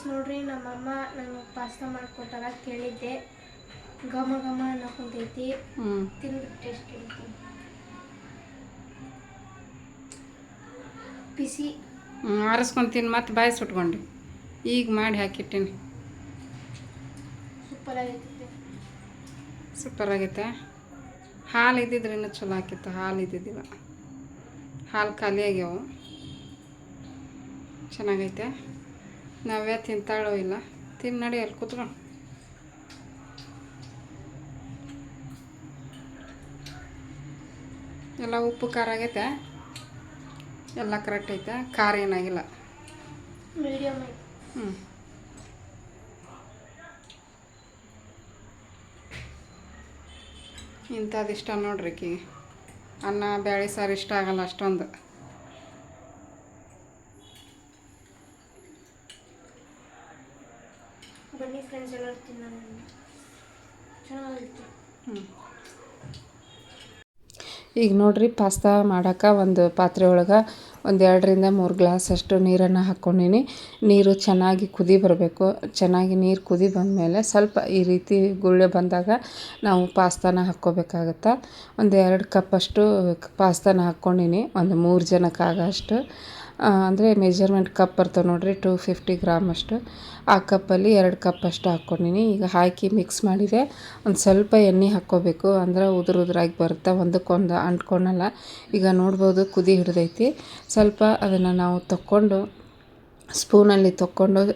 Friends ನೋಡ್ರಿ ನಮ್ಮಮ್ಮ ನನಗೆ ಪಾಸ್ತಾ ಮಾಡಿಕೊಟ್ಟಾಗ ಕೇಳಿದ್ದೆ. ಘಮ ಘಮ ಅನ್ನಕೊಂತೈತಿ. ತಿಂದು ಟೇಸ್ಟ್ ಇರುತ್ತೆ ಬಿಸಿ. ಆರಿಸ್ಕೊಂತೀನಿ ಆರಿಸ್ಕೊಂಡು ತಿನ್ನು ಮತ್ತೆ ಬಾಯಿ ಸುಟ್ಕೊಂಡು ಈಗ ಮಾಡಿ ಹಾಕಿಟ್ಟೀನಿ. ಸೂಪರ್ ಆಗೈತೆ ಸೂಪರ್ ಆಗೈತೆ. ಹಾಲು ಇದ್ದಿದ್ರೆ ಇನ್ನೂ ಚಲೋ ಹಾಕಿತ್ತು ಹಾಲು ಇದ್ದಿದ್ದಿಲ್ಲ. ಹಾಲು ಖಾಲಿ ಆಗ್ಯಾವು ಚೆನ್ನಾಗೈತೆ. ನಾವೇ ತಿಂತಾಳೋ ಇಲ್ಲ? ತಿನ್ ನಡಿ ಅಲ್ಲಿ ಕೂತ್ಕೊಂಡು ಎಲ್ಲ ಉಪ್ಪು ಖಾರ ಆಗೈತೆ? ಎಲ್ಲ ಕರೆಕ್ಟ್ ಐತೆ. ಖಾರ ಏನಾಗಿಲ್ಲ. ಹ್ಞೂ ಇಂಥದ್ದು ಇಷ್ಟ ನೋಡ್ರಿ ಕಿ. ಅನ್ನ ಬೇಳೆ ಸಾರು ಇಷ್ಟ ಆಗಲ್ಲ ಅಷ್ಟೊಂದು ಬನ್ನಿ ಫ್ರೆಂಡ್ಸ್ ಎಲ್ಲರೂ ತಿನ್ನೋಣ ಚೆನ್ನಾಗಿತ್ತು ಹ್ಞೂ ಈಗ ನೋಡ್ರಿ ಪಾಸ್ತಾ ಮಾಡೋಕೆ ಒಂದು ಪಾತ್ರೆ ಒಳಗೆ ಒಂದು ಎರಡರಿಂದ ಮೂರು ಗ್ಲಾಸ್ ಅಷ್ಟು ನೀರನ್ನು ಹಾಕ್ಕೊಂಡಿನಿ ನೀರು ಚೆನ್ನಾಗಿ ಕುದಿ ಬರಬೇಕು. ಚೆನ್ನಾಗಿ ನೀರು ಕುದಿ ಬಂದಮೇಲೆ ಸ್ವಲ್ಪ ಈ ರೀತಿ ಗುಳ್ಳೆ ಬಂದಾಗ ನಾವು ಪಾಸ್ತಾನ ಹಾಕ್ಕೋಬೇಕಾಗತ್ತೆ. ಒಂದು ಎರಡು ಕಪ್ಪಷ್ಟು ಪಾಸ್ತಾನ ಹಾಕ್ಕೊಂಡಿನಿ. ಒಂದು ಮೂರು ಜನಕ್ಕಾಗೋ ಅಷ್ಟು ಅಂದರೆ ಮೆಜರ್ಮೆಂಟ್ ಕಪ್ ಬರ್ತವೆ ನೋಡಿರಿ ಟು ಫಿಫ್ಟಿ ಗ್ರಾಮ್ ಅಷ್ಟು. ಆ ಕಪ್ಪಲ್ಲಿ ಎರಡು ಕಪ್ ಅಷ್ಟು ಹಾಕ್ಕೊಂಡಿನಿ. ಈಗ ಹಾಕಿ ಮಿಕ್ಸ್ ಮಾಡಿದೆ. ಒಂದು ಸ್ವಲ್ಪ ಎಣ್ಣೆ ಹಾಕ್ಕೋಬೇಕು. ಅಂದ್ರೆ ಉದುರು ಉದುರಾಗಿ ಬರುತ್ತೆ. ಒಂದಕ್ಕೊಂದು ಅಂಟ್ಕೊಳಲ್ಲ ಈಗ ನೋಡ್ಬೋದು ಕುದಿ ಹಿಡ್ದೈತಿ. ಸ್ವಲ್ಪ ಅದನ್ನು ನಾವು ತಕ್ಕೊಂಡು ಸ್ಪೂನಲ್ಲಿ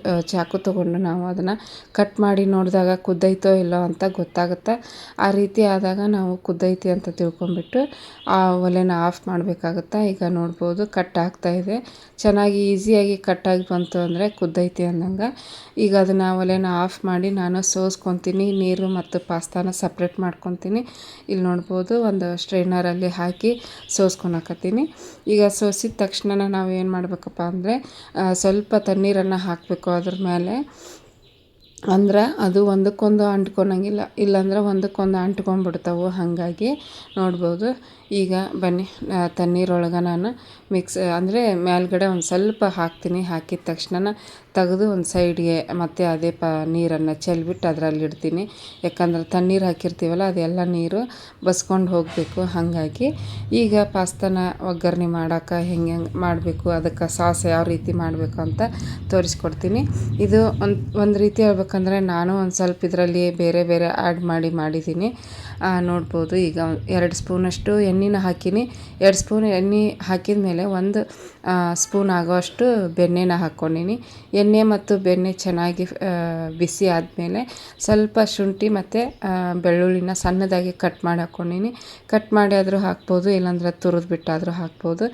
ಆ, ಚಾಕು ತೊಗೊಂಡು ನಾವು ಅದನ್ನು ಕಟ್ ಮಾಡಿ ನೋಡಿದಾಗ ಕುದ್ದೈತೋ ಇಲ್ಲೋ ಅಂತ ಗೊತ್ತಾಗುತ್ತೆ. ಆ ರೀತಿ ಆದಾಗ ನಾವು ಕುದ್ದೈತಿ ಅಂತ ತಿಳ್ಕೊಂಬಿಟ್ಟು ಆ ಒಲೆನ ಆಫ್ ಮಾಡಬೇಕಾಗುತ್ತೆ. ಈಗ ನೋಡ್ಬೋದು ಕಟ್ ಆಗ್ತಾ ಇದೆ. ಚೆನ್ನಾಗಿ ಈಸಿಯಾಗಿ ಕಟ್ಟಾಗಿ ಬಂತು ಅಂದರೆ ಕುದ್ದೈತಿ ಅಂದಂಗೆ. ಈಗ ಅದನ್ನು ಒಲೆನ ಆಫ್ ಮಾಡಿ ನಾನು ಸೋಸ್ಕೊತೀನಿ ನೀರು ಮತ್ತು ಪಾಸ್ತಾನ ಸಪ್ರೇಟ್ ಮಾಡ್ಕೊತೀನಿ. ಇಲ್ಲಿ ನೋಡ್ಬೋದು ಒಂದು ಸ್ಟ್ರೈನರಲ್ಲಿ ಹಾಕಿ ಸೋಸ್ಕೊಳಕತ್ತೀನಿ. ಈಗ ಸೋಸಿದ ತಕ್ಷಣ ನಾವು ಏನು ಮಾಡಬೇಕಪ್ಪ ಅಂದರೆ ಸ್ವಲ್ಪ ತಣ್ಣೀರನ್ನು ಹಾಕಬೇಕು ಅದ್ರ ಮೇಲೆ. ಅಂದ್ರೆ ಅದು ಒಂದಕ್ಕೊಂದು ಅಂಟ್ಕೊಳಂಗಿಲ್ಲ ಇಲ್ಲಾಂದ್ರೆ ಒಂದಕ್ಕೊಂದು ಅಂಟ್ಕೊಂಡ್ಬಿಡ್ತಾವೆ ಹಾಗಾಗಿ ನೋಡ್ಬೋದು. ಈಗ ಬನ್ನಿ ತಣ್ಣೀರೊಳಗೆ ನಾನು ಮಿಕ್ಸ್, ಅಂದರೆ ಮೇಲ್ಗಡೆ ಒಂದು ಸ್ವಲ್ಪ ಹಾಕ್ತೀನಿ, ಹಾಕಿದ ತಕ್ಷಣ ತೆಗೆದು ಒಂದು ಸೈಡ್ಗೆ ಮತ್ತೆ ಅದೇ ಪ ನೀರನ್ನು ಚೆಲ್ಬಿಟ್ಟು ಅದರಲ್ಲಿ ಇಡ್ತೀನಿ. ಯಾಕಂದ್ರೆ ತಣ್ಣೀರು ಹಾಕಿರ್ತೀವಲ್ಲ, ಅದೆಲ್ಲ ನೀರು ಬಸ್ಕೊಂಡು ಹೋಗಬೇಕು ಹಾಗಾಗಿ. ಈಗ ಪಾಸ್ತಾನ ಒಗ್ಗರಣೆ ಮಾಡೋಕೆ ಹೆಂಗೆ ಮಾಡಬೇಕು, ಅದಕ್ಕೆ ಸಾಸ್ ಯಾವ ರೀತಿ ಮಾಡಬೇಕು ಅಂತ ತೋರಿಸ್ಕೊಡ್ತೀನಿ. ಇದು ಒಂದು ಒಂದು ರೀತಿ ಹೇಳ್ಬೇಕಂದ್ರೆ ನಾನು ಒಂದು ಸ್ವಲ್ಪ ಇದರಲ್ಲಿ ಬೇರೆ ಬೇರೆ ಆ್ಯಡ್ ಮಾಡಿ ಮಾಡಿದ್ದೀನಿ. ನೋಡ್ಬೋದು. ಈಗ ಎರಡು ಸ್ಪೂನಷ್ಟು ಎಣ್ಣೆನ ಹಾಕೀನಿ. ಎರಡು ಸ್ಪೂನ್ ಎಣ್ಣೆ ಹಾಕಿದ ಮೇಲೆ ಒಂದು ಸ್ಪೂನ್ ಆಗೋಷ್ಟು ಬೆಣ್ಣೆನ ಹಾಕ್ಕೊಂಡೀನಿ. ಎಣ್ಣೆ ಮತ್ತು ಬೆಣ್ಣೆ ಚೆನ್ನಾಗಿ ಬಿಸಿ ಆದಮೇಲೆ ಸ್ವಲ್ಪ ಶುಂಠಿ ಮತ್ತು ಬೆಳ್ಳುಳ್ಳಿನ ಸಣ್ಣದಾಗಿ ಕಟ್ ಮಾಡಿ ಹಾಕ್ಕೊಂಡೀನಿ. ಕಟ್ ಮಾಡಿ ಆದರೂ ಹಾಕ್ಬೋದು, ಇಲ್ಲಾಂದ್ರೆ ತುರಿದು ಬಿಟ್ಟಾದರೂ ಹಾಕ್ಬೋದು.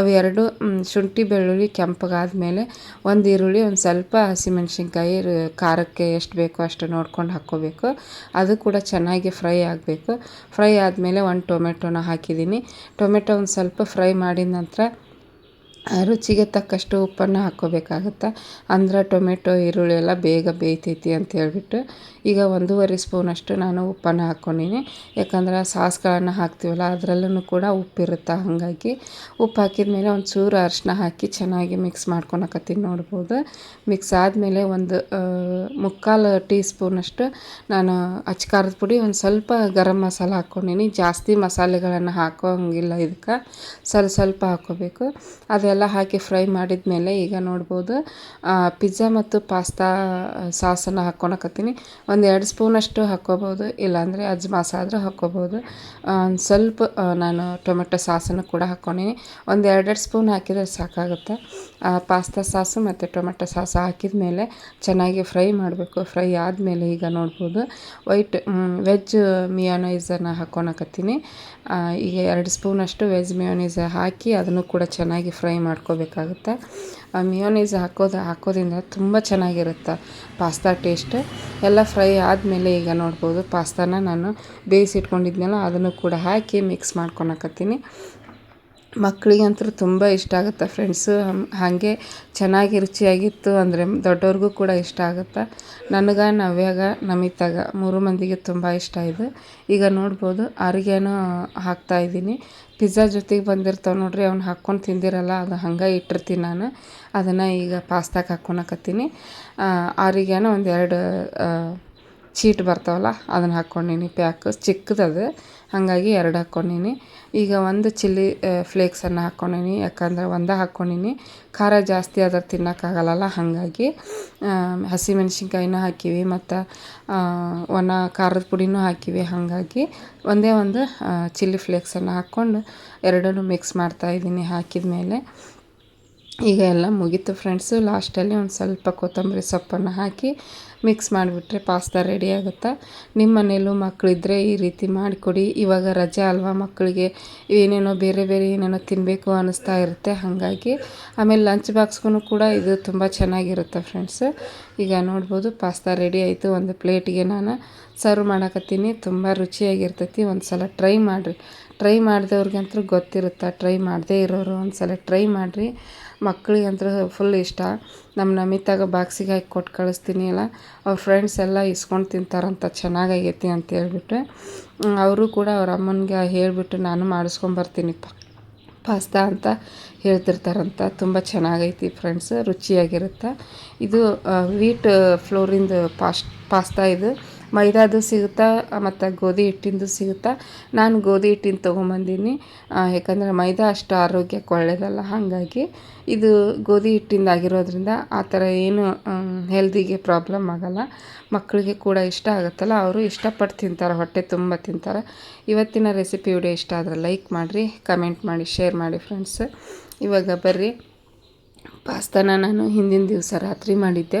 ಅವೆರಡು ಶುಂಠಿ, ಬೆಳ್ಳುಳ್ಳಿ, ಕೆಂಪಗಾದ್ಮೇಲೆ ಒಂದು ಈರುಳ್ಳಿ, ಒಂದು ಸ್ವಲ್ಪ ಹಸಿಮೆಣ್ಸಿನ್ಕಾಯಿ ಖಾರಕ್ಕೆ ಎಷ್ಟು ಬೇಕೋ ಅಷ್ಟು ನೋಡ್ಕೊಂಡು ಹಾಕ್ಕೋಬೇಕು. ಅದು ಕೂಡ ಚೆನ್ನಾಗಿ ಫ್ರೈ ಆಗಬೇಕು. ಫ್ರೈ ಆದಮೇಲೆ ಒಂದು ಟೊಮೆಟೊನ ಹಾಕಿದ್ದೀನಿ ಟೊಮೆಟೊ ಒಂದು ಸ್ವಲ್ಪ ಫ್ರೈ ಮಾಡಿದ ನಂತರ ರುಚಿಗೆ ತಕ್ಕಷ್ಟು ಉಪ್ಪನ್ನು ಹಾಕ್ಕೋಬೇಕಾಗುತ್ತೆ? ಅಂದ್ರೆ ಟೊಮೆಟೊ ಈರುಳ್ಳಿ ಎಲ್ಲ ಬೇಗ ಬೇಯ್ತೈತಿ ಅಂತ ಹೇಳ್ಬಿಟ್ಟು ಈಗ ಒಂದೂವರೆ ಸ್ಪೂನಷ್ಟು ನಾನು ಉಪ್ಪನ್ನು ಹಾಕ್ಕೊಂಡಿನಿ. ಯಾಕಂದ್ರೆ ಸಾಸ್ಗಳನ್ನು ಹಾಕ್ತೀವಲ್ಲ ಅದರಲ್ಲೂ ಕೂಡ ಉಪ್ಪಿರುತ್ತೆ ಹಾಗಾಗಿ. ಉಪ್ಪು ಹಾಕಿದ ಮೇಲೆ ಒಂದು ಚೂರು ಅರಿಶಿನ ಹಾಕಿ ಚೆನ್ನಾಗಿ ಮಿಕ್ಸ್ ಮಾಡ್ಕೊಳಕತ್ತೀನಿ ನೋಡ್ಬೋದು. ಮಿಕ್ಸ್ ಆದಮೇಲೆ ಒಂದು ಮುಕ್ಕಾಲು ಟೀ ಸ್ಪೂನಷ್ಟು ನಾನು ಅಚ್ಕಾರದ ಪುಡಿ, ಒಂದು ಸ್ವಲ್ಪ ಗರಂ ಮಸಾಲ ಹಾಕ್ಕೊಂಡಿನಿ. ಜಾಸ್ತಿ ಮಸಾಲೆಗಳನ್ನು ಹಾಕೋಂಗಿಲ್ಲ ಇದಕ್ಕೆ. ಸ್ವಲ್ಪ ಸ್ವಲ್ಪ ಹಾಕ್ಕೋಬೇಕು ಅದೆಲ್ಲ ಹಾಕಿ ಫ್ರೈ ಮಾಡಿದ ಮೇಲೆ ಈಗ ನೋಡ್ಬೋದು ಪಿಜ್ಜಾ ಮತ್ತು ಪಾಸ್ತಾ ಸಾಸನ್ನು ಹಾಕ್ಕೊಳಕತ್ತೀನಿ. ಒಂದು ಎರಡು ಸ್ಪೂನಷ್ಟು ಹಾಕ್ಕೋಬೋದು, ಇಲ್ಲಾಂದರೆ ಅಜ್ಮಾಸ ಆದರೂ ಹಾಕ್ಕೋಬೋದು. ಒಂದು ಸ್ವಲ್ಪ ನಾನು ಟೊಮೆಟೊ ಸಾಸನ್ನು ಕೂಡ ಹಾಕ್ಕೊಂಡೀನಿ. ಒಂದು ಎರಡೆರಡು ಸ್ಪೂನ್ ಹಾಕಿದರೆ ಸಾಕಾಗುತ್ತೆ. ಪಾಸ್ತಾ ಸಾಸು ಮತ್ತು ಟೊಮೆಟೊ ಸಾಸು ಹಾಕಿದ ಮೇಲೆ ಚೆನ್ನಾಗಿ ಫ್ರೈ ಮಾಡಬೇಕು. ಫ್ರೈ ಆದಮೇಲೆ ಈಗ ನೋಡ್ಬೋದು. ವೈಟ್ ವೆಜ್ ಮಿಯೋನೈಸನ್ನ ಹಾಕ್ಕೊಳಕತ್ತೀನಿ. ಈಗ ಎರಡು ಸ್ಪೂನಷ್ಟು ವೆಜ್ ಮಿಯೋನೈಸ್ ಹಾಕಿ ಅದನ್ನು ಕೂಡ ಚೆನ್ನಾಗಿ ಫ್ರೈ ಮಾಡ್ಕೋಬೇಕಾಗುತ್ತೆ. ಮಿಯೋನೈಸ್ ಹಾಕೋದು, ಹಾಕೋದ್ರಿಂದ ತುಂಬ ಚೆನ್ನಾಗಿರುತ್ತೆ ಪಾಸ್ತಾ ಟೇಸ್ಟ್ ಎಲ್ಲ ಫ್ರೈ ಆದಮೇಲೆ ಈಗ ನೋಡ್ಬೋದು ಪಾಸ್ತಾನ ನಾನು ಬೇಯಿಸಿಟ್ಕೊಂಡಿದ್ನಲ್ಲ ಅದನ್ನು ಕೂಡ ಹಾಕಿ ಮಿಕ್ಸ್ ಮಾಡ್ಕೊಳಕತ್ತೀನಿ. ಮಕ್ಕಳಿಗಂತೂ ತುಂಬ ಇಷ್ಟ ಆಗುತ್ತೆ ಫ್ರೆಂಡ್ಸು ಹಾಗೆ ಚೆನ್ನಾಗಿ ರುಚಿಯಾಗಿತ್ತು ಅಂದರೆ ದೊಡ್ಡವ್ರಿಗೂ ಕೂಡ ಇಷ್ಟ ಆಗುತ್ತೆ. ನನಗೆ, ನವ್ಯಾಗ, ನಮಿತಾಗ ಮೂರು ಮಂದಿಗೆ ತುಂಬ ಇಷ್ಟ ಇದು. ಈಗ ನೋಡ್ಬೋದು ಹಾಕ್ತಾ ಹಾಕ್ತಾಯಿದ್ದೀನಿ ಪಿಜ್ಜಾ ಜೊತೆಗೆ ಬಂದಿರ್ತಾವೆ ನೋಡಿರಿ, ಅವ್ನು ಹಾಕ್ಕೊಂಡು ತಿಂದಿರಲ್ಲ, ಅದು ಹಂಗೆ ಇಟ್ಟಿರ್ತೀನಿ ನಾನು. ಅದನ್ನು ಈಗ ಪಾಸ್ತಾಕ್ ಹಾಕ್ಕೊಳಕತ್ತೀನಿ ಆರಿಗೇನೋ ಒಂದೆರಡು ಚೀಟ್ ಬರ್ತಾವಲ್ಲ, ಅದನ್ನು ಹಾಕ್ಕೊಂಡೀನಿ ಪ್ಯಾಕ್ ಚಿಕ್ಕದದು, ಹಾಗಾಗಿ ಎರಡು ಹಾಕ್ಕೊಂಡೀನಿ ಈಗ ಒಂದು ಚಿಲ್ಲಿ ಫ್ಲೇಕ್ಸನ್ನು ಹಾಕ್ಕೊಂಡೀನಿ ಯಾಕಂದ್ರೆ ಒಂದೇ ಹಾಕ್ಕೊಂಡೀನಿ ಖಾರ ಜಾಸ್ತಿ ಆದ್ರೆ ತಿನ್ನೋಕ್ಕಾಗಲ್ಲ ಹಾಗಾಗಿ ಹಸಿಮೆಣ್ಸಿನ್ಕಾಯಿನೂ ಹಾಕೀವಿ ಮತ್ತು ಒಣ ಖಾರದ ಪುಡಿನೂ ಹಾಕೀವಿ. ಹಾಗಾಗಿ ಒಂದೇ ಒಂದು ಚಿಲ್ಲಿ ಫ್ಲೇಕ್ಸನ್ನು ಹಾಕ್ಕೊಂಡು ಎರಡನ್ನೂ ಮಿಕ್ಸ್ ಮಾಡ್ತಾಯಿದ್ದೀನಿ ಹಾಕಿದ ಮೇಲೆ ಈಗ ಎಲ್ಲ ಮುಗೀತು ಫ್ರೆಂಡ್ಸು ಲಾಸ್ಟಲ್ಲಿ ಒಂದು ಸ್ವಲ್ಪ ಕೊತ್ತಂಬರಿ ಸೊಪ್ಪನ್ನು ಹಾಕಿ ಮಿಕ್ಸ್ ಮಾಡಿಬಿಟ್ರೆ ಪಾಸ್ತಾ ರೆಡಿ ಆಗುತ್ತೆ? ನಿಮ್ಮ ಮನೇಲೂ ಮಕ್ಕಳಿದ್ರೆ ಈ ರೀತಿ ಮಾಡಿಕೊಡಿ. ಇವಾಗ ರಜೆ ಅಲ್ವಾ ಮಕ್ಕಳಿಗೆ ಏನೇನೋ ಬೇರೆ ಬೇರೆ ಏನೇನೋ ತಿನ್ನಬೇಕು ಅನ್ನಿಸ್ತಾ ಇರುತ್ತೆ. ಹಾಗಾಗಿ ಆಮೇಲೆ ಲಂಚ್ ಬಾಕ್ಸ್ಗೂ ಕೂಡ ಇದು ತುಂಬ ಚೆನ್ನಾಗಿರುತ್ತೆ ಫ್ರೆಂಡ್ಸ್ ಈಗ ನೋಡ್ಬೋದು ಪಾಸ್ತಾ ರೆಡಿ ಆಯಿತು. ಒಂದು ಪ್ಲೇಟಿಗೆ ನಾನು ಸರ್ವ್ ಮಾಡಕತ್ತೀನಿ. ತುಂಬ ರುಚಿಯಾಗಿರ್ತೈತಿ. ಒಂದು ಸಲ ಟ್ರೈ ಮಾಡಿರಿ. ಟ್ರೈ ಮಾಡಿದವ್ರಿಗಂತೂ ಗೊತ್ತಿರುತ್ತೆ? ಟ್ರೈ ಮಾಡದೇ ಇರೋರು ಒಂದು ಸಲ ಟ್ರೈ ಮಾಡಿರಿ. ಮಕ್ಳಿಗಂತೂ ಫುಲ್ ಇಷ್ಟ. ನಮ್ಮ ನಮಿತಾಗ ಬಾಕ್ಸಿಗೆ ಹಾಕಿ ಕೊಟ್ಟು ಕಳಿಸ್ತೀನಿ ಅಲ್ಲ? ಅವ್ರ ಫ್ರೆಂಡ್ಸ್ ಎಲ್ಲ ಇಸ್ಕೊಂಡು ತಿಂತಾರಂತ ಚೆನ್ನಾಗೈತಿ ಅಂತ ಹೇಳ್ಬಿಟ್ಟು ಅವರು ಕೂಡ ಅವ್ರ ಅಮ್ಮನಿಗೆ ಹೇಳಿಬಿಟ್ಟು ನಾನು ಮಾಡಿಸ್ಕೊಂಬರ್ತೀನಿ ಪಾಸ್ತಾ ಅಂತ ಹೇಳ್ತಿರ್ತಾರಂತ. ತುಂಬ ಚೆನ್ನಾಗೈತಿ ಫ್ರೆಂಡ್ಸ್ ರುಚಿಯಾಗಿರುತ್ತೆ. ಇದು ವೀಟ್ ಫ್ಲೋರಿಂದು ಪಾಸ್, ಪಾಸ್ತಾ ಇದು. ಮೈದಾದು ಸಿಗುತ್ತಾ ಮತ್ತು ಗೋಧಿ ಹಿಟ್ಟಿಂದು ಸಿಗುತ್ತಾ, ನಾನು ಗೋಧಿ ಹಿಟ್ಟಿನ ತೊಗೊಂಬಂದೀನಿ. ಯಾಕಂದರೆ ಮೈದಾ ಅಷ್ಟು ಆರೋಗ್ಯಕ್ಕೆ ಒಳ್ಳೆಯದಲ್ಲ ಹಾಗಾಗಿ ಇದು ಗೋಧಿ ಹಿಟ್ಟಿಂದಾಗಿರೋದ್ರಿಂದ ಆ ಥರ ಏನು ಹೆಲ್ದಿಗೆ ಪ್ರಾಬ್ಲಮ್ ಆಗಲ್ಲ. ಮಕ್ಕಳಿಗೆ ಕೂಡ ಇಷ್ಟ ಆಗುತ್ತಲ್ಲ. ಅವರು ಇಷ್ಟಪಟ್ಟು ತಿಂತಾರೆ, ಹೊಟ್ಟೆ ತುಂಬ ತಿಂತಾರೆ. ಇವತ್ತಿನ ರೆಸಿಪಿ ವಿಡಿಯೋ ಇಷ್ಟ ಆದರೆ ಲೈಕ್ ಮಾಡಿರಿ ಕಮೆಂಟ್ ಮಾಡಿ ಶೇರ್ ಮಾಡಿ ಫ್ರೆಂಡ್ಸ್ ಇವಾಗ ಬರ್ರಿ. ಪಾಸ್ತಾನ ನಾನು ಹಿಂದಿನ ದಿವಸ ರಾತ್ರಿ ಮಾಡಿದ್ದೆ.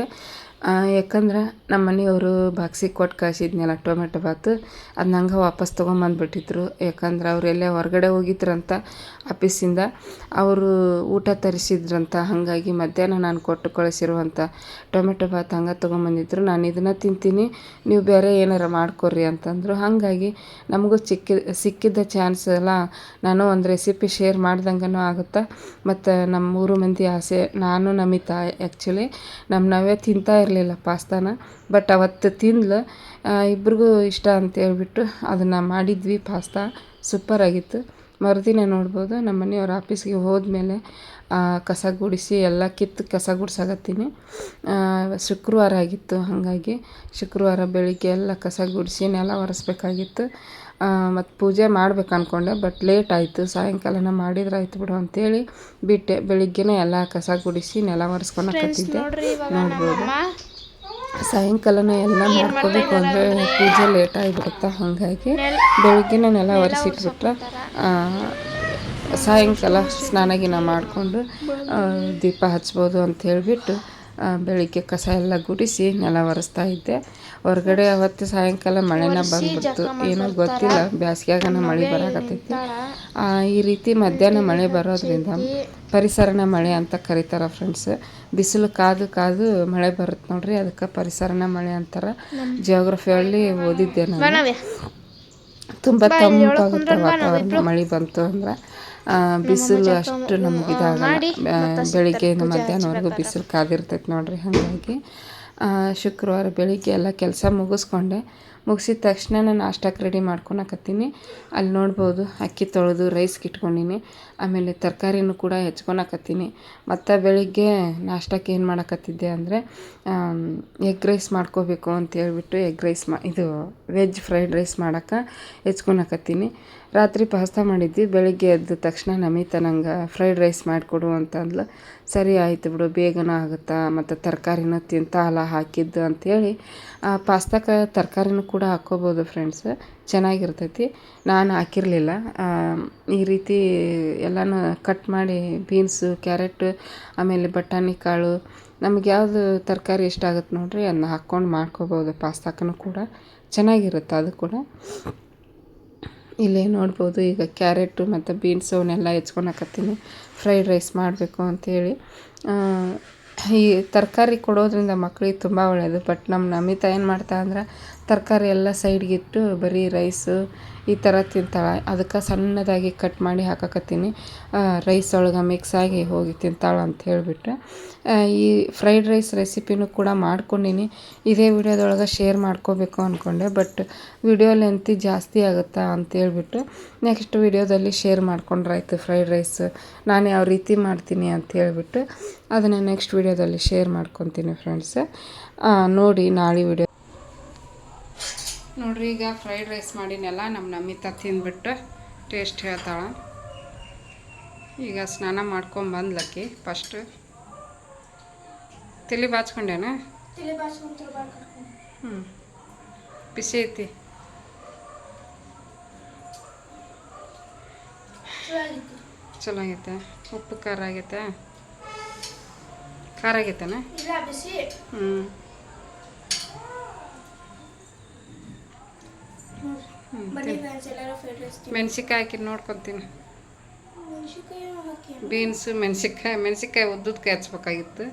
ಯಾಕಂದ್ರೆ ನಮ್ಮ ಮನೆಯವರು ಬಾಕ್ಸಿಗೆ ಕೊಟ್ಟು ಕಳ್ಸಿದ್ನಲ್ಲ ಟೊಮೆಟೊ ಬಾತು ಅದು ನಂಗೆ ವಾಪಸ್ ತೊಗೊಂಬಂದ್ಬಿಟ್ಟಿದ್ರು. ಯಾಕಂದ್ರೆ ಅವ್ರು ಎಲ್ಲೇ ಹೊರಗಡೆ ಹೋಗಿದ್ರಂತ ಆಫೀಸಿಂದ, ಅವರು ಊಟ ತರಿಸಿದ್ರಂತ, ಹಾಗಾಗಿ ಮಧ್ಯಾಹ್ನ ನಾನು ಕೊಟ್ಟು ಕಳಿಸಿರುವಂಥ ಟೊಮೆಟೊ ಬಾತ್ ಹಂಗೆ ತೊಗೊಂಬಂದಿದ್ರು. ನಾನು ಇದನ್ನು ತಿಂತೀನಿ, ನೀವು ಬೇರೆ ಏನಾರು ಮಾಡ್ಕೊರಿ ಅಂತಂದರು. ಹಾಗಾಗಿ ನಮಗೂ ಸಿಕ್ಕಿ ಸಿಕ್ಕಿದ್ದ ಚಾನ್ಸ್ ಎಲ್ಲ ನಾನು ಒಂದು ರೆಸಿಪಿ ಶೇರ್ ಮಾಡ್ದಂಗೂ ಆಗುತ್ತೆ. ಮತ್ತು ನಮ್ಮ ಮೂರು ಮಂದಿ ಆಸೆ, ನಾನು ನಮಿತಾ ಆ್ಯಕ್ಚುಲಿ ನಮ್ಮ ನಾವೇ ತಿಂತಾ ಇರಲಿಲ್ಲ ಪಾಸ್ತಾನ. ಬಟ್ ಅವತ್ತು ತಿಂದ್ಲು. ಇಬ್ರಿಗೂ ಇಷ್ಟ ಅಂತೇಳ್ಬಿಟ್ಟು ಅದನ್ನು ಮಾಡಿದ್ವಿ ಪಾಸ್ತಾ. ಸೂಪರಾಗಿತ್ತು ಮರುದಿನ ನೋಡ್ಬೋದು ನಮ್ಮ ಮನೆಯವ್ರ ಆಫೀಸ್ಗೆ ಹೋದ್ಮೇಲೆ ಕಸ ಗುಡಿಸಿ ಎಲ್ಲ ಕಿತ್ತು ಕಸ ಗುಡ್ಸಾಕತ್ತೀನಿ. ಶುಕ್ರವಾರ ಆಗಿತ್ತು ಹಾಗಾಗಿ. ಶುಕ್ರವಾರ ಬೆಳಿಗ್ಗೆ ಎಲ್ಲ ಕಸ ಗುಡಿಸಿ ನೆಲ ಒರೆಸ್ಬೇಕಾಗಿತ್ತು. ಮತ್ತು ಪೂಜೆ ಮಾಡ್ಬೇಕು ಅಂದ್ಕೊಂಡೆ ಬಟ್ ಲೇಟ್ ಆಯಿತು. ಸಾಯಂಕಾಲನ ಮಾಡಿದ್ರೆ ಆಯ್ತು ಬಿಡು ಅಂತೇಳಿ ಬಿಟ್ಟೆ. ಬೆಳಿಗ್ಗೆನೇ ಎಲ್ಲ ಕಸ ಗುಡಿಸಿ ನೆಲ ಒರೆಸ್ಕೊಳಕತ್ತಿದ್ದೆ ನೋಡ್ಬೋದು. ಸಾಯಂಕಾಲನ ಎಲ್ಲ ಮಾಡ್ಕೋಬೇಕು ಅಂದರೆ ಪೂಜೆ ಲೇಟ್ ಆಗಿಬಿಡುತ್ತೆ? ಹಾಗಾಗಿ ಬೆಳಿಗ್ಗೆನೇ ನೆಲ ಒರೆಸಿಟ್ಬಿಟ್ರೆ ಸಾಯಂಕಾಲ ಸ್ನಾನ ಗಿನ ಮಾಡಿಕೊಂಡು ದೀಪ ಹಚ್ಬೋದು ಅಂತ ಹೇಳಿಬಿಟ್ಟು ಬೆಳಿಗ್ಗೆ ಕಸ ಎಲ್ಲ ಗುಡಿಸಿ ನೆಲ ಒರೆಸ್ತಾ ಇದ್ದೆ. ಹೊರಗಡೆ ಅವತ್ತು ಸಾಯಂಕಾಲ ಮಳೆನ ಬಂದ್ಬಿಡ್ತು. ಏನೋ ಗೊತ್ತಿಲ್ಲ. ಬ್ಯಾಸ್ಗ್ಯಾಗನ ಮಳೆ ಬರಾಕತ್ತೈತಿ. ಈ ರೀತಿ ಮಧ್ಯಾಹ್ನ ಮಳೆ ಬರೋದ್ರಿಂದ ಪರಿಸರನ ಮಳೆ ಅಂತ ಕರೀತಾರೆ ಫ್ರೆಂಡ್ಸ್ ಬಿಸಿಲು ಕಾದು ಕಾದು ಮಳೆ ಬರುತ್ತೆ ನೋಡ್ರಿ ಅದಕ್ಕೆ ಪರಿಸರನ ಮಳೆ ಅಂತಾರೆ. ಜಿಯೋಗ್ರಫಿಯಲ್ಲಿ ಓದಿದ್ದೆ ನಾನು. ತುಂಬ ತಂಪಾಗುತ್ತೆ ವಾತಾವರಣ ಮಳೆ ಬಂತು ಅಂದ್ರೆ. ಬಿಸಿಲು ಅಷ್ಟು ನಮ್ಗೆ ಇದಾಗಲ್ಲ. ಬೆಳಿಗ್ಗೆಯಿಂದ ಮಧ್ಯಾಹ್ನವರೆಗೂ ಬಿಸಿಲು ಕಾದಿರ್ತೈತೆ ನೋಡ್ರಿ ಹಾಗಾಗಿ ಶುಕ್ರವಾರ ಬೆಳಿಗ್ಗೆ ಎಲ್ಲ ಕೆಲಸ ಮುಗಿಸ್ಕೊಂಡೆ. ಮುಗಿಸಿದ ತಕ್ಷಣ ನಾನು ನಾಷ್ಟಕ್ಕೆ ರೆಡಿ ಮಾಡ್ಕೊಳಕತ್ತೀನಿ ಅಲ್ಲಿ ನೋಡ್ಬೋದು ಅಕ್ಕಿ ತೊಳೆದು ರೈಸ್ಗೆ ಇಟ್ಕೊಂಡೀನಿ. ಆಮೇಲೆ ತರಕಾರಿನೂ ಕೂಡ ಹೆಚ್ಕೊಳಕತ್ತೀನಿ. ಮತ್ತು ಬೆಳಿಗ್ಗೆ ನಾಷ್ಟಕ್ಕೆ ಏನು ಮಾಡಕತ್ತಿದ್ದೆ ಅಂದರೆ ಎಗ್ ರೈಸ್ ಮಾಡ್ಕೋಬೇಕು ಅಂತ ಹೇಳ್ಬಿಟ್ಟು ಎಗ್ ರೈಸ್ ಮಾ, ಇದು ವೆಜ್ ಫ್ರೈಡ್ ರೈಸ್ ಮಾಡಕ್ಕೆ ಹೆಚ್ಕೊಳಕತ್ತೀನಿ. ರಾತ್ರಿ ಪಾಸ್ತಾ ಮಾಡಿದ್ವಿ, ಬೆಳಿಗ್ಗೆ ಎದ್ದ ತಕ್ಷಣ ನಮಿತಾ ನಂಗೆ ಫ್ರೈಡ್ ರೈಸ್ ಮಾಡಿಕೊಡು ಅಂತಂದ್ಲು ಸರಿ ಆಯಿತು ಬಿಡು, ಬೇಗನ ಆಗುತ್ತಾ, ಮತ್ತು ತರಕಾರಿನೂ ತಿಂತಾಲ್ಲ ಹಾಕಿದ್ದು ಅಂಥೇಳಿ ಪಾಸ್ತಾಕ್ಕೆ ತರಕಾರಿನೂ ಕೂಡ ಹಾಕ್ಕೋಬೋದು ಫ್ರೆಂಡ್ಸ್ ಚೆನ್ನಾಗಿರ್ತೈತಿ. ನಾನು ಹಾಕಿರಲಿಲ್ಲ. ಈ ರೀತಿ ಎಲ್ಲನೂ ಕಟ್ ಮಾಡಿ ಬೀನ್ಸು ಕ್ಯಾರೆಟ್ ಆಮೇಲೆ ಬಟಾಣಿ ಕಾಳು, ನಮ್ಗೆ ಯಾವುದು ತರಕಾರಿ ಇಷ್ಟ ಆಗುತ್ತೆ ನೋಡಿರಿ ಅದನ್ನ ಹಾಕ್ಕೊಂಡು ಮಾಡ್ಕೋಬೋದು. ಪಾಸ್ತಾಕ್ಕೂ ಕೂಡ ಚೆನ್ನಾಗಿರುತ್ತೆ ಅದು ಕೂಡ. ಇಲ್ಲೇ ನೋಡ್ಬೋದು, ಈಗ ಕ್ಯಾರೆಟು ಮತ್ತು ಬೀನ್ಸು ಅವನ್ನೆಲ್ಲ ಹೆಚ್ಕೊಳಕತ್ತೀನಿ ಫ್ರೈಡ್ ರೈಸ್ ಮಾಡಬೇಕು ಅಂಥೇಳಿ ಈ ತರಕಾರಿ ಕೊಡೋದರಿಂದ ಮಕ್ಳಿಗೆ ತುಂಬ ಒಳ್ಳೆಯದು ಬಟ್ ನಮ್ಮ ನಮಿತಾ ಏನು ಮಾಡ್ತಾಳೆ ಅಂದ್ರೆ, ತರಕಾರಿ ಎಲ್ಲ ಸೈಡ್ಗಿಟ್ಟು ಬರೀ ರೈಸು ಈ ಥರ ತಿಂತಾಳೆ. ಅದಕ್ಕೆ ಸಣ್ಣದಾಗಿ ಕಟ್ ಮಾಡಿ ಹಾಕಕತ್ತೀನಿ. ರೈಸ್ ಒಳಗೆ ಮಿಕ್ಸ್ ಆಗಿ ಹೋಗಿ ತಿಂತಾಳೆ ಅಂತ ಹೇಳಿಬಿಟ್ಟು ಈ ಫ್ರೈಡ್ ರೈಸ್ ರೆಸಿಪಿನೂ ಕೂಡ ಮಾಡ್ಕೊಂಡೀನಿ. ಇದೇ ವಿಡಿಯೋದೊಳಗೆ ಶೇರ್ ಮಾಡ್ಕೋಬೇಕು ಅಂದ್ಕೊಂಡೆ ಬಟ್ ವಿಡಿಯೋ ಲೆಂತಿ ಜಾಸ್ತಿ ಆಗುತ್ತಾ ಅಂತ ಹೇಳ್ಬಿಟ್ಟು ನೆಕ್ಸ್ಟ್ ವಿಡಿಯೋದಲ್ಲಿ ಶೇರ್ ಮಾಡ್ಕೊಂಡ್ರಾಯ್ತು ಫ್ರೈಡ್ ರೈಸ್ ನಾನು ಯಾವ ರೀತಿ ಮಾಡ್ತೀನಿ ಅಂತ ಹೇಳ್ಬಿಟ್ಟು ಅದನ್ನು ನೆಕ್ಸ್ಟ್ ವಿಡಿಯೋದಲ್ಲಿ ಶೇರ್ ಮಾಡ್ಕೊತೀನಿ ಫ್ರೆಂಡ್ಸ್ ನೋಡಿ ನಾಳೆ ವಿಡಿಯೋ. ನೋಡ್ರಿ ಈಗ ಫ್ರೈಡ್ ರೈಸ್ ಮಾಡಿನೆಲ್ಲ ನಮ್ಮ ನಮಿತಾ ತಿಂದ್ಬಿಟ್ಟು ಟೇಸ್ಟ್ ಹೇಳ್ತಾಳೆ. ಈಗ ಸ್ನಾನ ಮಾಡ್ಕೊಂಡು ಬಂದ್ಲಕ್ಕಿ ಫಸ್ಟ್ ತಲೆ ಬಾಚ್ಕೊಂಡೇನ? ಹ್ಞೂ ಬಿಸಿ ಐತಿ. ಚಲೋ ಆಗೈತೆ ಉಪ್ಪು ಖಾರ ಆಗೈತೆ. ಖಾರ ಆಗೈತೆನಾ? ಹ್ಞೂ ಮೆಣ್ಸಿಕಾಯಿ ಹಾಕಿ ನೋಡ್ಕೊತೀನಿ. ಬೀನ್ಸು ಮೆಣ್ಸಿನ್ಕಾಯಿ ಮೆಣ್ಸಿನ್ಕಾಯಿ ಉದ್ದದಕ್ಕೆ ಹಚ್ಬೇಕಾಗಿತ್ತು.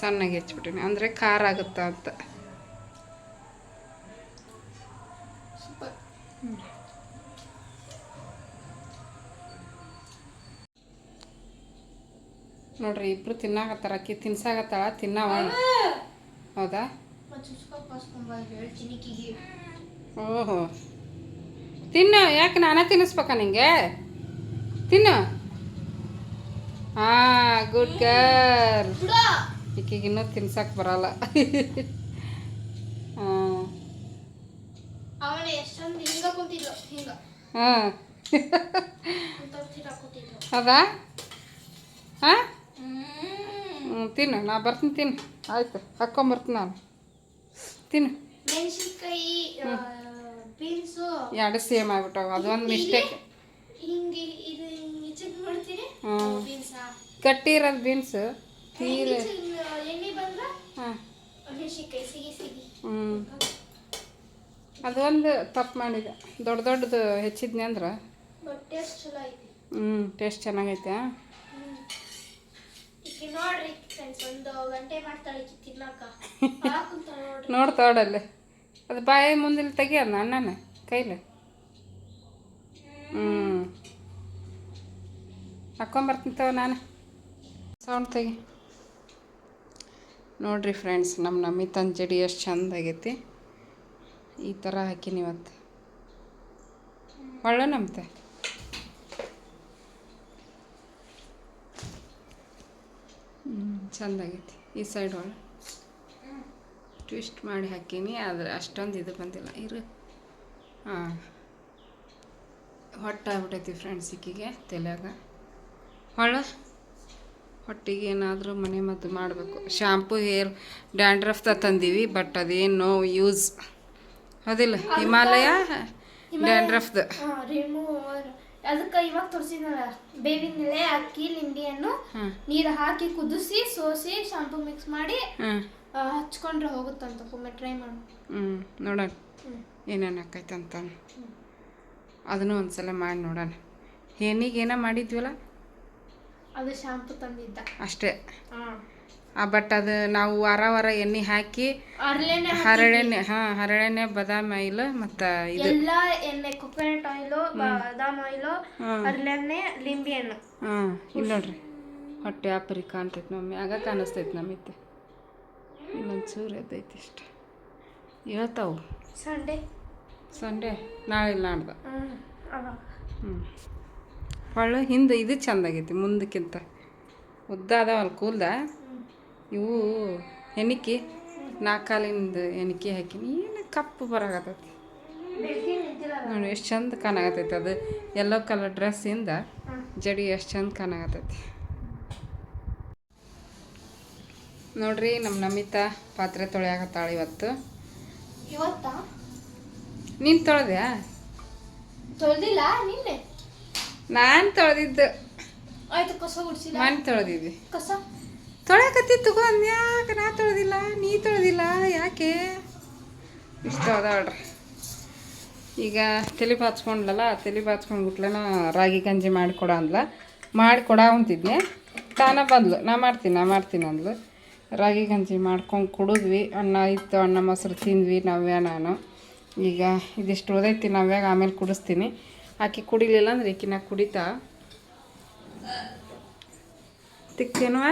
ಸಣ್ಣಗೆ ಹೆಚ್ಚಿಬಿಟ್ಟಿನಿ ಅಂದರೆ ಖಾರ ಆಗುತ್ತಾ ಅಂತ. ನೋಡ್ರಿ ಇಬ್ರು ತಿನ್ನಾಕತ್ತಾರ. ಅಕ್ಕಿ ತಿನ್ಸಾಕತ್ತಾಳ ತಿನ್ನವ. ಹೌದಾ? ಓಹೋ. ತಿನ್ನು ಯಾಕೆ ನಾನೇ ತಿನ್ನಿಸ್ಬೇಕಾ ನಿಂಗೆ? ತಿನ್ನು. ಹಾಂ ಗುಡ್ ಗರ್ ಈಕಿಗೆ ಇನ್ನೂ ತಿನ್ಸಕ್ಕೆ ಬರಲ್ಲ. ಹಾಂ ಹಿಂಗ ಹಾಂ. ಹ್ಞೂ ತಿನ್ನು ನಾ ಬರ್ತೀನಿ ತಿನ್ನು. ಆಯಿತು ಹಾಕ್ಕೊಂಬರ್ತೀನಿ ನಾನು. ತಿನ್ನು. ಮೆಣಸಿನ್ಕಾಯಿ ಎರಡು ಸೇಮ್ ಆಗ್ಬಿಟ್ಟವು ಅದೊಂದು ಮಿಸ್ಟೇಕ್ ಹ್ಮ್. ಬೀನ್ಸಾ. ತೀರ ಹ್ಞೂ ಅದೊಂದು ತಪ್ಪು ಮಾಡಿದೆ. ದೊಡ್ಡ ದೊಡ್ಡದು ಹೆಚ್ಚಿದ್ನಿ ಅಂದ್ರೆ. ಹ್ಞೂ ಟೇಸ್ಟ್ ಚೆನ್ನಾಗೈತೆ. ಈಕೆ ಅದು ಬಾಯಿ ಮುಂದಿಲ್ ತೆಗಿಯೋದು ಅಣ್ಣನ, ಕೈಲಿ. ಹ್ಞೂ ಹಾಕ್ಕೊಂಬರ್ತೀನಿ ತಗೋ ನಾನು. ಸೌಂಡ್ ತೆಗಿ. ನೋಡ್ರಿ ಫ್ರೆಂಡ್ಸ್, ನಮ್ಮ ನಮಿತನ್ ಜಡಿ ಎಷ್ಟು ಚಂದ ಆಗೈತಿ. ಈ ಥರ ಹಾಕಿನಿ ಇವತ್ತು. ಒಳ್ಳೆ ನಮ್ತೆ ಹ್ಞೂ ಚಂದ ಆಗೈತಿ. ಈ ಸೈಡ್ ಒಳ್ಳೆ. ಟ್ವಿಸ್ಟ್ ಮಾಡಿ ಹಾಕೀನಿ ಆದರೆ ಅಷ್ಟೊಂದು ಇದು ಬಂದಿಲ್ಲ. ಇರು. ಹಾಂ. ಹೊಟ್ಟೆ ಆಗ್ಬಿಟ್ಟೈತಿ ಫ್ರೆಂಡ್ಸ್ ಈಕಿಗೆ ತಲೆಯಾಗ. ಹೊಳ ಹೊಟ್ಟಿಗೆ ಏನಾದರೂ ಮನೆ ಮದ್ದು ಮಾಡಬೇಕು. ಶಾಂಪು ಹೇರ್ ಡ್ಯಾಂಡ್ರಫ್ದ ತಂದೀವಿ ಬಟ್ ಅದೇನು ನೋ ಯೂಸ್ ಅದಿಲ್ಲ ಹಿಮಾಲಯ ಡ್ಯಾಂಡ್ರಫ್ದು ಅದಕ್ಕೆ ಇವಾಗ ತೋರಿಸಿದ್ನಲ್ಲ ಬೇವಿನ ಎಲೆ ಅಕ್ಕಿ ಲಿಂಬೆಯನ್ನು ನೀರು ಹಾಕಿ ಕುದಿಸಿ ಸೋಸಿ ಶಾಂಪು ಮಿಕ್ಸ್ ಮಾಡಿ ಹಚ್ಕೊಂಡ್ರೆ ಹೋಗುತ್ತಂತ ಒಮ್ಮೆ ಟ್ರೈ ಮಾಡು. ಹ್ಞೂ ನೋಡೋಣ. ಏನೇನು ಆಕೈತೆ ಅಂತ ಒಂದು ಒಂದ್ಸಲ ಮಾಡಿ ನೋಡೋಣ. ಹೆಣ್ಣಿಗೆ ಏನೋ ಮಾಡಿದ್ವಲ್ಲ? ಅದು ಶಾಂಪು ತಂದಿದ್ದ. ಅಷ್ಟೇ. ಆ ಬಟ್ ಅದು ನಾವು ವಾರ ವಾರ ಎಣ್ಣೆ ಹಾಕಿ ಹರಳೆಣ್ಣೆ ಹರಳೆಣ್ಣೆ ಹಾಂ ಹರಳೆಣ್ಣೆ ಬಾದಾಮಿ ಆಯಿಲ್ ಮತ್ತು ಇದು. ಎಲ್ಲ ಎಣ್ಣೆ ಕೊಕೊನಟ್ ಆಯಿಲ್ ಬಾದಾಮ್ ಆಯಿಲ್ ಹರಳೆಣ್ಣೆ ಲಿಂಬೆ ಹಣ್ಣು. ಹಾಂ ಇಲ್ಲಿ ನೋಡ್ರಿ. ಹೊಟ್ಟೆ ಆಪರಿ ಕಾಣ್ತೈತೆ ನಮ್ಮ. ಆಗ ಕಾಣಿಸ್ತೈತೆ ನಮಿತ್ತೆ ಇನ್ನೊಂದು ಚೂರು ಎದ್ದೈತಿ ಇಷ್ಟೆ. ಹೇಳ್ತಾವು. ಸಂಡೆ ಸಂಡೇ ನಾಳೆ ನಾಡ್ದು. ಹ್ಞೂ ಹೊಳ್ಳೆ ಹಿಂದೆ ಇದು ಚೆಂದಾಗೈತಿ ಆಗೈತಿ ಮುಂದಕ್ಕಿಂತ. ಉದ್ದ ಅದಾವಲ್ಲ ಕೂಲ್ದ ಇವು ಎಣಿಕೆ ನಾಲ್ಕಾಲಿಂದ ಎಣಿಕೆ ಹಾಕಿನಿ ಏನು ಕಪ್ಪು ಬರಾಗತ್ತೈತಿ ನೋಡಿ ಎಷ್ಟು ಚಂದ ಕಾಣಾಗತ್ತೈತಿ ಅದು. ಯೆಲ್ಲೋ ಕಲರ್ ಡ್ರೆಸ್ಸಿಂದ. ಜಡಿ ಎಷ್ಟು ಚಂದ ಕಾಣಾಕತ್ತೈತಿ. ನೋಡ್ರಿ ನಮ್ಮ ನಮಿತಾ ಪಾತ್ರೆ ತೊಳೆಯಾಕತ್ತಾಳ ಇವತ್ತು. ನೀನು ತೊಳೆದ್ಯಾ? ತೊಳ್ದಿಲ್ಲ ನಿನ್ನೆ ನಾನು ತೊಳೆದಿದ್ದು. ಆಯ್ತು ಕಸ ಗುಡಿಸಿಲ್ಲ ನಾನು ತೊಳೆದಿದ್ವಿ ಕಸ? ತೊಳೆಯಕತ್ತಿ ತಗೋ ಯಾಕ ನಾ ತೊಳೆದಿಲ್ಲ? ನೀ ತೊಳೆದಿಲ್ಲ? ಯಾಕೆ? ಇಷ್ಟ ಅದಾಳ್ರಿ ಈಗ ತಲೆ ಬಾಚ್ಕೊಂಡ್ಲಲ್ಲ ತಲೆ ಬಾಚ್ಕೊಂಡ್ಬಿಟ್ಲೇನ ರಾಗಿ ಗಂಜಿ ಮಾಡಿಕೊಡ ಅಂದ್ಲ. ಮಾಡಿಕೊಡ ಅಂತಿದ್ನೆ. ತಾನ ಬಂದ್ಲು. ನಾ ಮಾಡ್ತೀನಿ ನಾ ಮಾಡ್ತೀನಿ ಅಂದ್ಲು. ರಾಗಿ ಗಂಜಿ ಮಾಡ್ಕೊಂಡು ಕುಡಿದ್ವಿ. ಅನ್ನ ಇತ್ತು, ಅನ್ನ ಮೊಸರು ತಿಂದ್ವಿ ನವ್ಯ, ನಾನು. ಈಗ ಇದಿಷ್ಟು ಉದೈತಿ ನವ್ಯಾಗ, ಆಮೇಲೆ ಕುಡಿಸ್ತೀನಿ. ಆಕೆ ಕುಡಿಲಿಲ್ಲ ಅಂದ್ರೆ ಈಕಿನ ಕುಡಿತಾ. ತಿಕ್ಕೇನುವ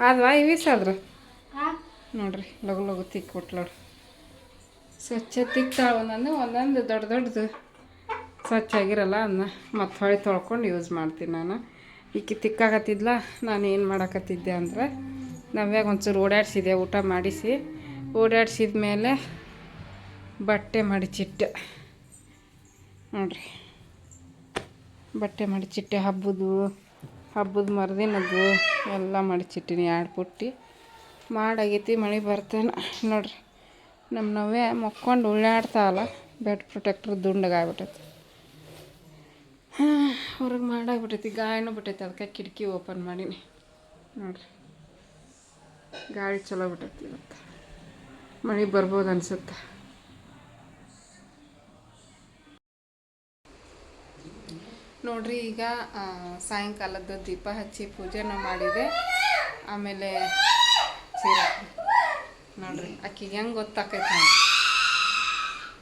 ಆದ್ವಾ ಇವಿಸಾದ್ರ ನೋಡ್ರಿ, ಲಗು ಲಗು ತಿಕ್ಕಿ ಕೊಟ್ಲೋಡು ಸ್ವಚ್ಛ ತಿಕ್ತಾಳೆ ಒಂದೊಂದು ಒಂದೊಂದು ದೊಡ್ಡ ದೊಡ್ಡದು. ಸ್ವಚ್ಛ ಆಗಿರಲ್ಲ ಅದನ್ನ ಮತ್ತೆ ಹೊಳೆ ತೊಳ್ಕೊಂಡು ಯೂಸ್ ಮಾಡ್ತೀನಿ ನಾನು. ಈಕಿ ತಿಕ್ಕಾಗತ್ತಿದ್ಲ ನಾನು ಏನು ಮಾಡಕತ್ತಿದ್ದೆ ಅಂದ್ರೆ? ನವ್ಯಾಗ ಒಂಚೂರು ಓಡಾಡಿಸಿದೆ ಊಟ ಮಾಡಿಸಿ. ಓಡಾಡ್ಸಿದ ಮೇಲೆ ಬಟ್ಟೆ ಮಡಚಿಟ್ಟೆ. ನೋಡ್ರಿ. ಬಟ್ಟೆ ಮಡಚಿಟ್ಟೆ ಹಬ್ಬದ್ದು ಹಬ್ಬದ ಮರುದಿನದ್ದು ಎಲ್ಲ ಮಡಚಿಟ್ಟಿನಿ ಎರಡು ಪುಟ್ಟಿ. ಮಾಡಾಗೈತಿ, ಮಳೆ ಬರ್ತೇನೆ. ನೋಡ್ರಿ. ನಮ್ಮ ನವ್ಯ ಮಕ್ಕೊಂಡು ಉಳ್ಳಾಡ್ತಾವಲ್ಲ ಬೆಡ್ ಪ್ರೊಟೆಕ್ಟ್ರ್ ದುಂಡಗಾಗ್ಬಿಟ್ಟೈತಿ ಹಾಂ, ಹೊರಗೆ ಮಾಡಾಗ್ಬಿಟ್ಟೈತಿ, ಗಾಯನೂ ಬಿಟ್ಟೈತಿ, ಅದಕ್ಕೆ ಕಿಟಕಿ ಓಪನ್ ಮಾಡೀನಿ. ನೋಡ್ರಿ. ಗಾಳಿ ಚಲೋ ಬಿಟ್ಟೈತಿ ಇವತ್ತು. ಮಳೆ ಬರ್ಬೋದು ಅನ್ಸುತ್ತೆ. ನೋಡ್ರಿ, ಈಗ ಸಾಯಂಕಾಲದ ದೀಪ ಹಚ್ಚಿ ಪೂಜೆನ ಮಾಡಿದೆ. ಆಮೇಲೆ ನೋಡ್ರಿ ಆಕಿಗೆ ಹೆಂಗೆ ಗೊತ್ತಾಕೈತೆ ನೋಡಿ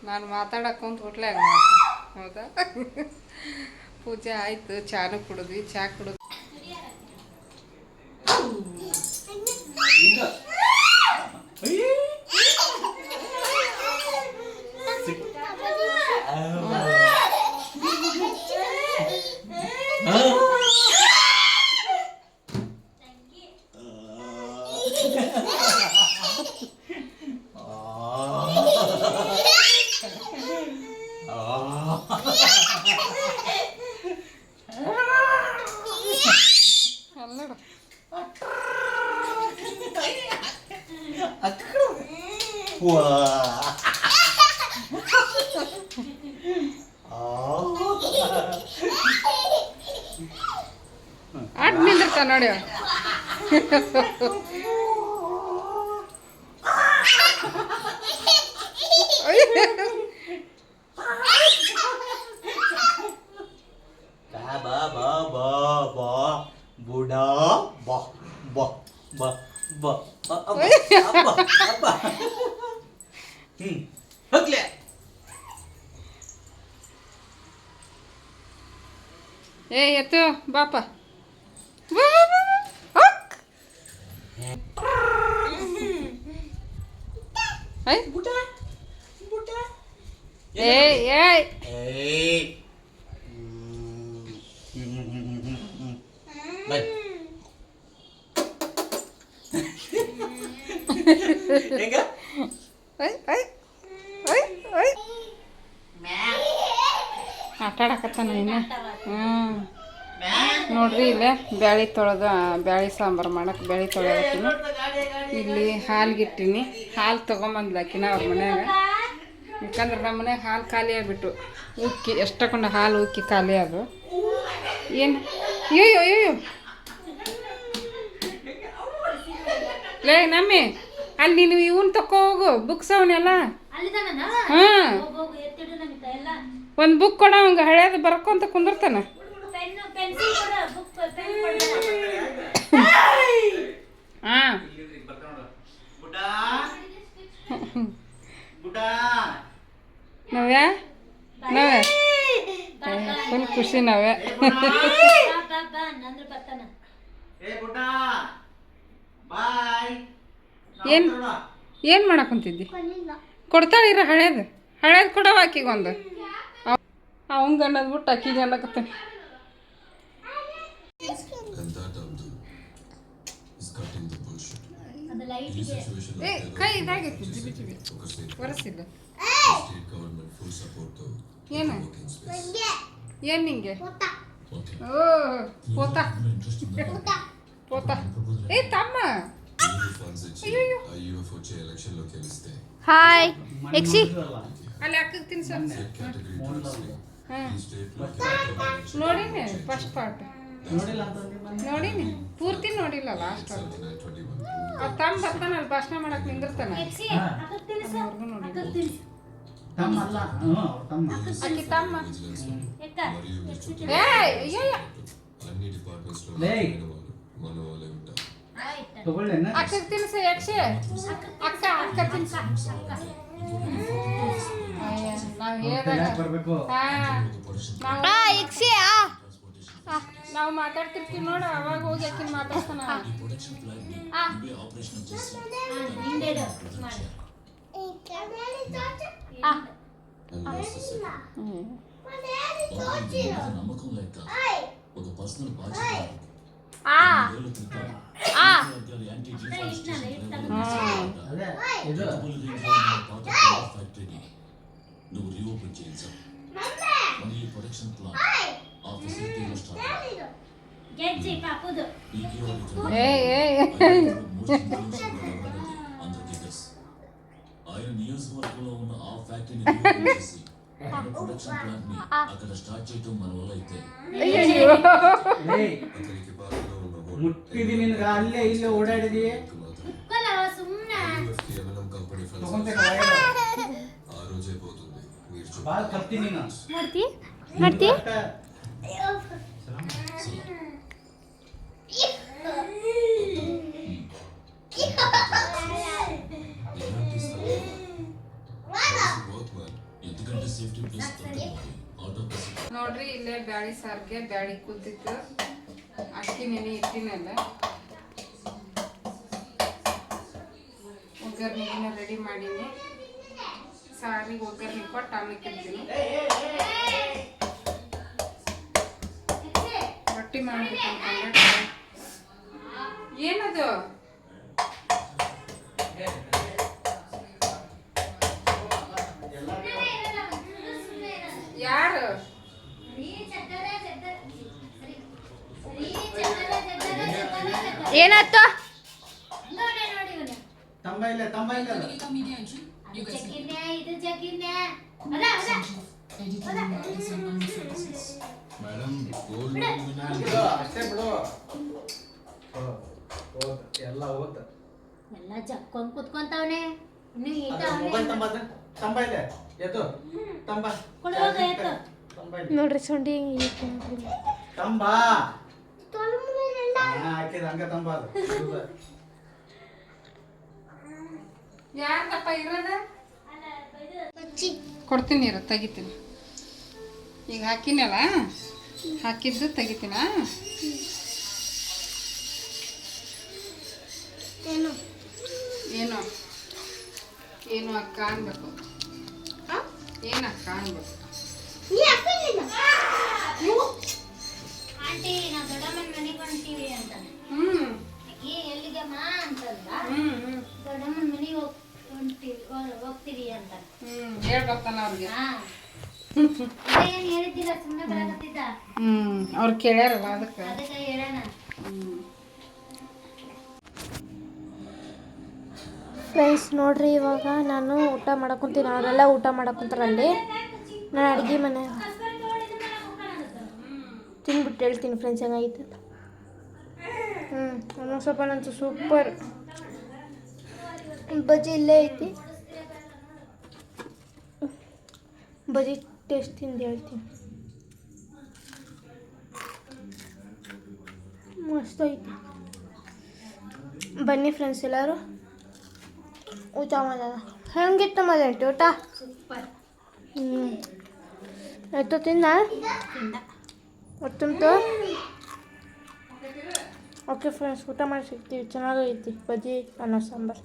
ನಾನು ಮಾತಾಡಕ್ಕೆ ಹಂಗೆ ಹೌದಾ? ಪೂಜೆ ಆಯಿತು, ಚಾನು ಕುಡಿದ್ವಿ, ಚಾ ಕುಡಿದ್ವಿ. ಅಡ್ ನಿಂದಿರ್ತಾನ ನೋಡಿ ಅವ. ಬಾ ಬಾ ಬಾ ಬಾ ಬುಡಾ ಬಾ ಬಾ ಬಾ ಬಾ ಅಬ್ಬ ಅಬ್ಬ ಅಬ್ಬ ಹ್ಮ್ ಹೋಗ್ಲೆ ಏ ಎತ್ತು ಬಾಪ. ಬಾ, ಬಾ, ಬಾ, ಬಾ. ಹೋಗ್. ಐ, ಬುಡ ಬುಡ ಏಯ್ ಏಯ್. ಏಯ್. ಹ್ಮ್. ಹ್ಮ್, ಹ್ಮ್, ಹ್ಮ್, ಹ್ಮ್, ಹ್ಮ್. ಬೈ. ಹೆಂಗ? ಇನ್ನು ಹ್ಞೂ ನೋಡ್ರಿ ಇಲ್ಲೇ ಬ್ಯಾಳಿ ತೊಳೆದು ಬ್ಯಾಳಿ ಸಾಂಬಾರು ಮಾಡಕ್ಕೆ ಬ್ಯಾಳಿ ತೊಳೆಯತ್ತೀನಿ ಇಲ್ಲಿ ಹಾಲ್ಗಿಟ್ಟಿನಿ ಹಾಲು ತೊಗೊಂಬಂದ್ಲಾಕಿನ ಅವ್ರ ಮನ್ಯಾಗ. ಯಾಕಂದ್ರೆ ನಮ್ಮ ಮನ್ಯಾಗ ಹಾಲು ಖಾಲಿ ಆಗಿಬಿಟ್ಟು ಉಕ್ಕಿ ಎಷ್ಟಕೊಂಡು ತಗೊಂಡು ಹಾಲು ಉಕ್ಕಿ ಖಾಲಿ ಅದು. ಏನು? ಅಯ್ಯೋ ಅಯ್ಯೋ ಲೇ ನಮ್ಮಿ. ಅಲ್ಲಿ ನೀನು ಇವನ್ ತಕೋ ಹೋಗು ಬುಕ್ಸ್ ಅವನ್ನೆಲ್ಲ ಹಾಂ ಒಂದು ಬುಕ್ ಕೊಡ ಅವಂಗ ಹಳೇದು ಬರ್ಕೊಂತ ಕುಂದಿರ್ತಾನ ಹಾಂ ನವ್ಯಾ ನವ್ಯ ಫುಲ್ ಖುಷಿ ನಾವೇ ಏನು ಏನು ಮಾಡ್ಕಂತಿದ್ದಿ? ಕೊಡ್ತಾಳಿರ ಹಣ ಹಳೇದು? ಹಣದ ಕೂಡ ವಾಕಿಗೊಂದು ಅವ್نگ ಅನ್ನದು ಬಿಟ್ಟು ಅನ್ನಕತ್ತೆ ಅಂತಾ ಏಯ್ ಕೈ ಏನು? ಏನ್ ನಿಮಗೆ ಪಾತಾ ಪಾತಾ. ಪಾತಾ. ಏ ತಮ್ಮ. Any funds ఇచ్చి ఆ UFOచే ఎలక్షన్ లోకి గెలిస్తే ಹಾಯ್ ಎಕ್ಸಿ ಅಲ್ಲಿ ಅಕ್ಕಗೆ ತಿನ್ಸ కేటగిరీ డ్రగ్స్ని ಹಾಂ ఈ స్టేట్ లో కేవలం ನೋಡಿನಿ ಫಸ್ಟ್ ಪಾರ್ಟ್ ನೋಡಿನಿ ಪೂರ್ತಿ ನೋಡಿಲ್ಲ ಲಾಸ್ಟ್ ಅದು ట్వంటీ వన్ ಆ ತಮ್ಮ ಬರ್ತಾನ ಅಲ್ಲಿ ಭಾಷಣ ಮಾಡಕ್ ನಿಂದಿರ್ತಾನ ಅವ್ರಿಗೂ ನೋಡಿಲ್ಲ ತಮ್ಮ ಅಲ್ಲ ಹ್ಞೂ ಅವ್ರ ತಮ್ಮ ಆಕಿ ತಮ್ಮ విజిలెన్స్ మరియు మీరు చుట్టూ ಏಯ್ ಅಯ್ಯಯ್ಯ అన్ని డిపార్ట్మెంట్స్ లో Lei. ಅಕ್ಕ ತಿನ್ಸ ಯಕ್ಷೆ ಅಕ್ಕ ಅಕ್ಕ ತಿನ್ಸ ನಾವು ಹೇಳಿದಾಗ ಬರ್ಬೇಕು ಹಾ ನಾವು ನಾವು ಮಾತಾಡ್ತಿರ್ತೀವಿ ನೋಡು ಅವಾಗ ಹೋಗಿ ಆಕಿನ ಮಾತಾಡ್ತಾನ నమ్మకం లేక ఒక పర్సనల్ బాధ్యత నువ్వు రీఓపెన్ చేయించావు మరియు ప్రొడక్షన్ ప్లాన్ ఆ ఫెసిలిటీలో స్టార్ట్ ఆయన నియోజకవర్గంలో ఉన్న ఆ ఫ్యాక్టరీని ప్రొడక్షన్ ప్లాంట్ ని అక్కడ స్టార్ట్ చేయడం మన వల్ల అయితే ಮುಟ್ಟಿದಿನ ಅಲ್ಲೇ ಇಲ್ಲೇ ಓಡಾಡಿದಿ ಮುಕ್ಕಲ್ಲವ ಸುಮ್ಮನೆ ಬಾಳ ಕರ್ತಿ ನೀನು ಮಾಡ್ತಿ ಮಾಡ್ತಿ ನೋಡ್ರಿ ಇಲ್ಲೇ ಬ್ಯಾಳಿ ಸಾರ್ಗೆ ಬ್ಯಾಳಿ ಕುಲ್ತಿತ್ತು ಅಕ್ಕಿ ನೆನೆ ಇಟ್ಟಿನಲ್ಲ ಒಗ್ಗರಣೆಗಿನ ರೆಡಿ ಮಾಡೀನಿ. ಸಾರಿಗೆ ಒಗ್ಗರಣೆ ಕೊಟ್ಟು ಆಮೇಲೆ ಇಡ್ತೀನಿ ರೊಟ್ಟಿ ಮಾಡ್ಬೇಕು ಅನ್ಕೊಂಡೆ ಏನದು ಏನಾಯ್ತು? ತಂಬ ಇದು ತಂಬ ಬಿಡು. ಎಲ್ಲ ಹೋತ ಎಲ್ಲ ಜಕ್ಕೊಂಡ್ ಕುತ್ಕೊಂತವನೆ. ಇನ್ನು ತಂಬ ಇಲ್ಲ ಎದ್ದು. ನೋಡ್ರಿ ಸೊಂಡಿ ತಂಬಾ. ಹಾಕಿದ ಹಂಗ ತಂಬ ಅದು ಹೌದು. ಯಾರ್ದಪ್ಪ ಇರೋದ? ಕೊಡ್ತೀನಿ ಇರು ತೆಗಿತೀನಿ. ಈಗ ಹಾಕಿನಲ್ಲ? ಹಾಕಿದ್ದು ತೆಗಿತೀನ? ಕೇಳ್ಯಾರಲ್ಲ ಅದಕ್ಕೆ. ಫ್ರೆಂಡ್ಸ್ ನೋಡ್ರಿ ಇವಾಗ ನಾನು ಊಟ ಮಾಡಕ್ಕುಂತೀನಿ ಅವರೆಲ್ಲ ಊಟ ಅಲ್ಲಿ ನಾನು ಅಡುಗೆ ಮನೆ ತಿಂದ್ಬಿಟ್ಟು ಹೇಳ್ತೀನಿ ಫ್ರೆಂಡ್ಸ್ ಹೆಂಗಾಯ್ತು ಹ್ಞೂ ಒಂದೊಂದು ಸ್ವಲ್ಪ ನಂತು ಸೂಪರ್ ಬಜ್ಜಿ ಇಲ್ಲೇ ಐತಿ. ಬಜ್ಜಿ ಟೇಸ್ಟ್ ತಿಂದು ಹೇಳ್ತೀನಿ. ಮಸ್ತ್ ಐತಿ ಬನ್ನಿ ಫ್ರೆಂಡ್ಸ್ ಎಲ್ಲರೂ. ಊಟ ಮಾಡೋಣ. ಹೆಂಗಿತ್ತು ಮದಂಟಿ ಊಟ? ಹ್ಞೂ ಆಯ್ತು ತಿನ್ನ ಹೊತ್ತುಂಟು ಓಕೆ ಫ್ರೆಂಡ್ಸ್ ಊಟ ಮಾಡಿ ಸಿಗ್ತೀವಿ ಚೆನ್ನಾಗೈತಿ. ಬಜ್ಜಿ ಅನ್ನ ಸಾಂಬಾರು.